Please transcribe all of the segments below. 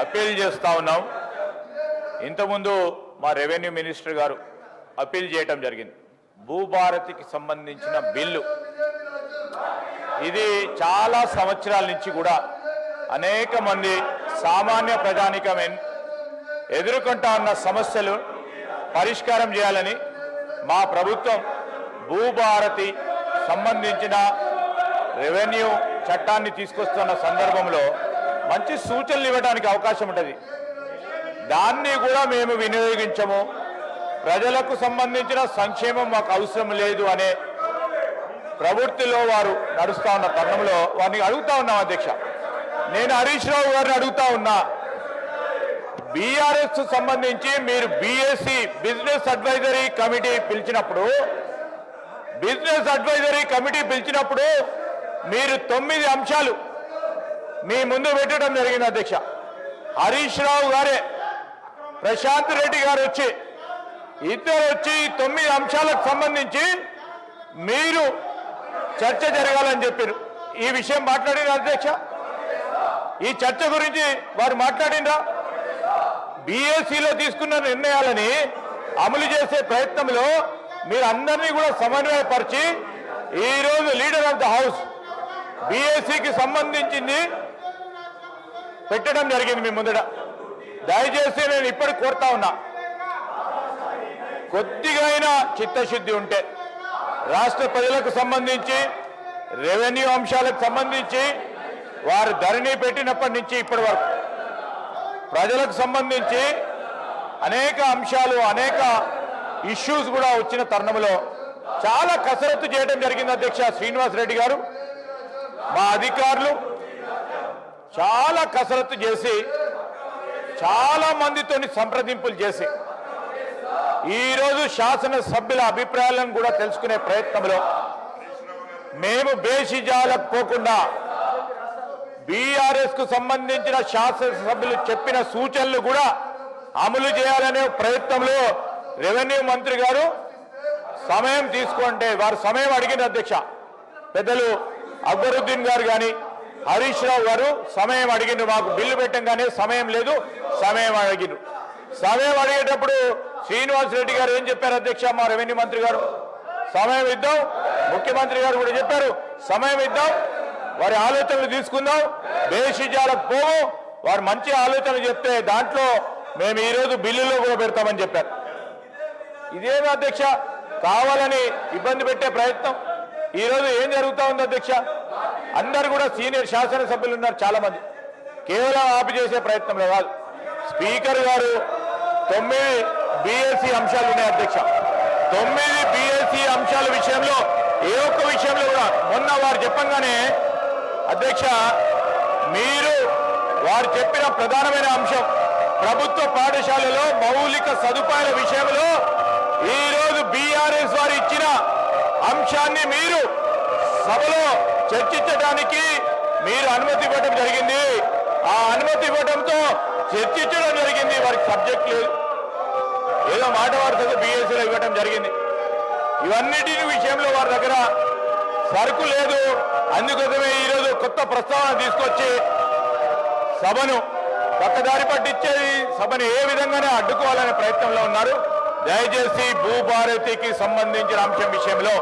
Appeal చేస్తూ ఉన్నాం. ఇంతకుముందు మా రెవెన్యూ మినిస్టర్ గారు అప్పీల్ చేయటం జరిగింది. భూభారతికి సంబంధించిన బిల్లు. ఇది చాలా సంవత్సరాల నుంచి కూడా అనేక మంది సామాన్య ప్రజానికం ఎదుర్కొంటా ఉన్న సమస్యలు పరిష్కారం చేయాలని మా ప్రభుత్వం భూభారతి సంబంధించిన రెవెన్యూ చట్టాన్ని తీసుకొస్తున్న సందర్భంలో మంచి సూచనలు ఇవ్వడానికి అవకాశం ఉంటుంది. దాన్ని కూడా మేము వినియోగించము. ప్రజలకు సంబంధించిన సంక్షేమం మాకు అవసరం లేదు అనే ప్రవృత్తిలో వారు నడుస్తూ ఉన్న తరుణంలో వారిని అడుగుతా ఉన్నాం అధ్యక్ష. నేను హరీష్ రావు గారిని అడుగుతా ఉన్నా. బీఆర్ఎస్ సంబంధించి మీరు బీఎస్సీ బిజినెస్ అడ్వైజరీ కమిటీ పిలిచినప్పుడు బిజినెస్ అడ్వైజరీ కమిటీ పిలిచినప్పుడు మీరు తొమ్మిది అంశాలు మీ ముందు పెట్టడం జరిగింది అధ్యక్ష. హరీష్ రావు గారే ప్రశాంత్ రెడ్డి గారు వచ్చి ఇద్దరు వచ్చి తొమ్మిది అంశాలకు సంబంధించి మీరు చర్చ జరగాలని చెప్పారు. ఈ విషయం మాట్లాడిన అధ్యక్ష? ఈ చర్చ గురించి వారు మాట్లాడిందా బీఏసీలో తీసుకున్న నిర్ణయాలని అమలు చేసే ప్రయత్నంలో మీరు అందరినీ కూడా సమన్వయపరిచి ఈరోజు లీడర్ ఆఫ్ ద హౌస్ బీఏసీకి సంబంధించింది పెట్టడం జరిగింది మీ ముందట. దయచేసి నేను ఇప్పటికి కోరుతా ఉన్నా. కొద్దిగా అయినా చిత్తశుద్ధి ఉంటే రాష్ట్ర ప్రజలకు సంబంధించి రెవెన్యూ అంశాలకు సంబంధించి వారు ధరణి పెట్టినప్పటి నుంచి ఇప్పటి వరకు ప్రజలకు సంబంధించి అనేక అంశాలు అనేక ఇష్యూస్ కూడా వచ్చిన తరుణంలో చాలా కసరత్తు చేయడం జరిగింది అధ్యక్ష శ్రీనివాస్ రెడ్డి గారు. మా అధికారులు చాలా కసరత్తు చేసి చాలా మందితోని సంప్రదింపులు చేసి ఈరోజు శాసనసభ్యుల అభిప్రాయాలను కూడా తెలుసుకునే ప్రయత్నంలో మేము బేషిజాలకు పోకుండా బీఆర్ఎస్కు సంబంధించిన శాసనసభ్యులు చెప్పిన సూచనలు కూడా అమలు చేయాలనే ప్రయత్నంలో రెవెన్యూ మంత్రి గారు సమయం తీసుకుంటే వారు సమయం అడిగిన అధ్యక్ష పెద్దలు అక్బరుద్దీన్ గారు కానీ హరీష్ రావు గారు సమయం అడిగిండు మాకు బిల్లు పెట్టంగానే సమయం లేదు సమయం అడిగిండు. సమయం అడిగేటప్పుడు శ్రీనివాస్ రెడ్డి గారు ఏం చెప్పారు అధ్యక్ష? మా రెవెన్యూ మంత్రి గారు. సమయం ఇద్దాం ముఖ్యమంత్రి గారు కూడా చెప్పారు. సమయం ఇద్దాం వారి ఆలోచనలు తీసుకుందాం బేషిజాలకు పోవు వారు మంచి ఆలోచనలు చెప్తే దాంట్లో మేము ఈరోజు బిల్లులో కూడా పెడతామని చెప్పారు. ఇదేమి అధ్యక్ష? కావాలని ఇబ్బంది పెట్టే ప్రయత్నం. ఈరోజు ఏం జరుగుతూ ఉంది అధ్యక్ష? అందరు కూడా సీనియర్ శాసనసభ్యులు ఉన్నారు చాలా మంది కేవలం ఆపి చేసే ప్రయత్నంలో కాదు. స్పీకర్ గారు తొమ్మిది బిఎస్సి అంశాలు ఉన్నాయి అధ్యక్ష. తొమ్మిది బిఎస్సి అంశాల విషయంలో ఏ ఒక్క విషయంలో కూడా మొన్న వారు చెప్పంగానే అధ్యక్ష మీరు వారు చెప్పిన ప్రధానమైన అంశం ప్రభుత్వ పాఠశాలలో మౌలిక సదుపాయాల విషయంలో ఈ రోజు బీఆర్ఎస్ వారు ఇచ్చిన అంశాన్ని మీరు చర్చించడానికి మీరు అనుమతి ఇవ్వడం జరిగింది. ఆ అనుమతి ఇవ్వడంతో చర్చించడం జరిగింది. వారికి సబ్జెక్ట్ లేదు. ఏదో మాట వార్తకు బీఎస్సీలో ఇవ్వడం జరిగింది. ఇవన్నిటి విషయంలో వారి దగ్గర సరుకు లేదు. అందుకోసమే ఈరోజు కొత్త ప్రస్తావన తీసుకొచ్చి సభను పక్కదారి పట్టించేది. సభను ఏ విధంగానే అడ్డుకోవాలనే ప్రయత్నంలో ఉన్నారు. దయచేసి భూభారతికి సంబంధించిన అంశం విషయంలో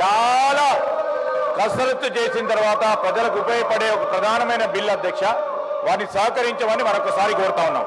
చాలా కసరత్తు చేసిన తర్వాత ప్రజలకు ఉపయోగపడే ఒక ప్రధానమైన బిల్ అధ్యక్ష వారిని సహకరించమని మరొకసారి కోరుతా ఉన్నాం.